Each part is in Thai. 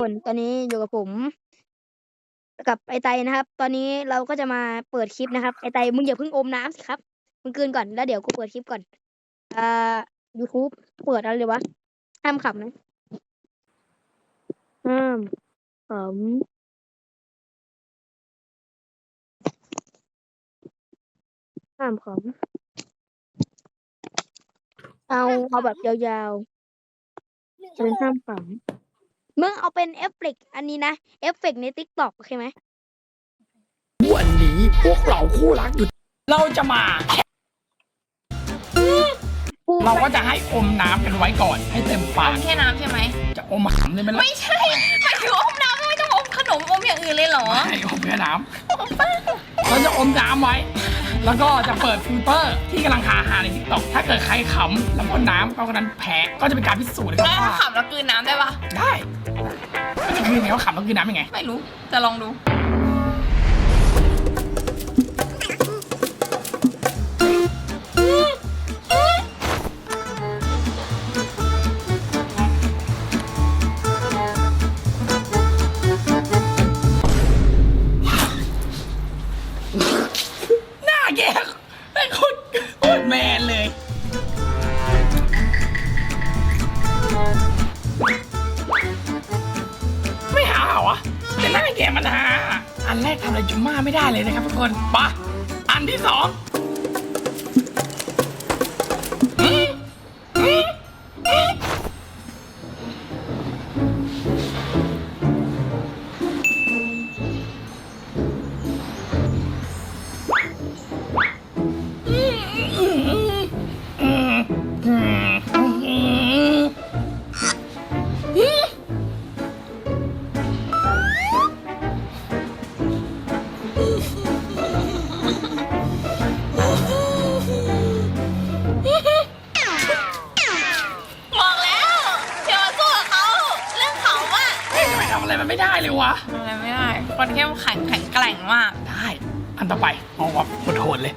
คนตอนนี้อยู่กับผม กับไอไตนะครับ ตอนนี้เราก็จะมาเปิดคลิปนะครับ ไอไตมึงอย่าเพิ่งอมน้ำสิครับ มึงกลืนก่อนแล้วเดี๋ยวกูเปิดคลิปก่อน อ่า YouTube เปิดอะไรเลยวะ ห้ามขำนะ ห้ามขำห้ามขำเอาเอาแบบยาวๆจะเป็นห้ามขำ มึงเอาเป็นเอฟเฟกต์อันนี้นะเอฟเฟกต์ในติ๊กต็อกโอเคไหมวันนี้พวกเราคู่รักอยู่เราจะมาเราก็จะให้อมน้ำกันไว้ก่อน ให้เต็มปาอกมแค่น้ำใช่ไหม จะอมหำเลยไหมล่ะไม่ใช่หมายถึงอมน้ำไม่ต้องอมขนมอมอย่างอื่นเลยเหรอไม่อมแค่น้ำเราจะอมน้ำไว้ แล้วก็จะเปิดฟิลเตอร์ที่กำลังหาอาหารในทิกตอกถ้าเกิดใครขำแล้วพ่นน้ำก็คนนั้นแพ้ก็จะเป็นการพิสูจน์เลยคแล้รับวว่าขำแล้วกลืนน้ำได้ปะได้ก็ จะคือยังไงว่าขำแล้วคือน้ำยังไง ไม่รู้ จะลองดูห มันหา อันแรกทำอะไรจุม่าไม่ได้เลยนะครับทุกคนปะอันที่สองะทำอะไรไม่ได้คนเข้มแข็งแข็งแกร่งมาก ได้ อันต่อไปเอาแบบโหดๆเลย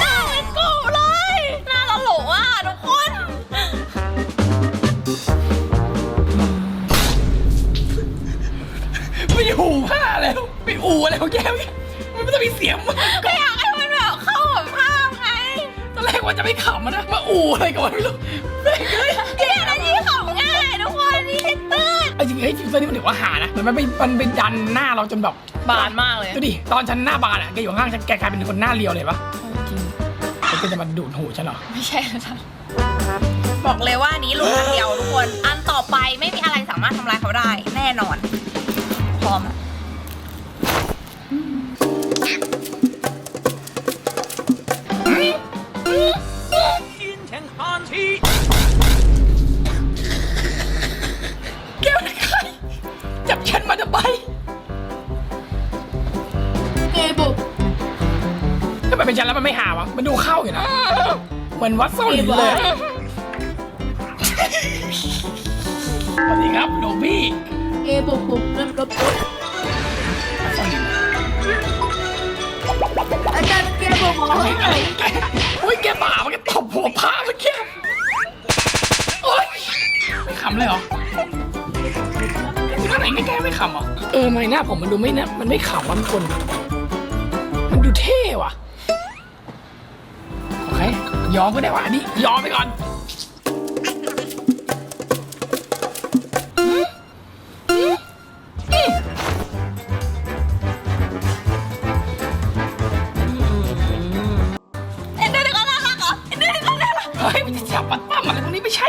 น้าเหมือนกูเลยน้าตลกอะทุกคน ไม่หูผ้าแล้วไม่อู่อะไรของแกวะมันไม่ต้องมีเสียงมากก็อยากให้ จะไม่ขำอะนะ มาอูอะไรก่อนไม่รู้แม่งเอ้ยเนี่ยนะที่ขาง่ายทุกคนนี่คิดตื้นไอ้จริงไอ้ฟิลเตอร์นี่มันถือว่าหานะมันไปมันไปดันหน้าเราจนแบบบานมากเลยดูดิตอนฉันหน้าบานอะแกอยู่ข้างๆฉันแกกลายเป็นคนหน้าเรียวเลยปะจริงแล้วแกจะมาดูดหูฉันเหรอไม่ใช่นะจ๊ะบอกเลยว่าอันนี้ลุ้นอันเดียวทุกคน อันต่อไปไม่มีอะไรสามารถทำลายเขาได้ แน่นอน เป็นฉันแล้วมันไม่หาวะมันดูเข้าอยู่นะเหมือนวัดซ่อนหลินเลยสวัสดีครับหลวงพี่เกบุกบุกเริ่มรบกวนวัดซ่อนหลินอาจารย์เกบุกหมอเฮ้ยอะไรโอ้ยแกบ้ามันแกตบหัวผ้าเมื่อกี้โอ๊ยไม่ขำเลยเหรอที่ไหนไม่แกไม่ขำเหรอเออไม่หน้าผมมันดูไม่นะมันไม่ขำว่ะทุกคน มันดูเท่ว่ะโอเค ยอมก็ได้ว่ะอันนี้ ยอมไปก่อนเอ็นเดอร์เด็กก็น่ารักเหรอเอ็นเดอร์เด็กก็น่ารักเฮ้ยมันจะจับปัดปั้มอะไรตรงนี้ไม่ใช่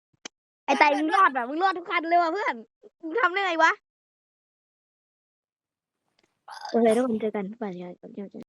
อ้ไตมึงรอดแบบมึงรอดทุกคันเลยว่ะเพื่อน มึงทำได้ไงวะโอเคทุกคนเจอกันป่านนี้ก่อนเจอกัน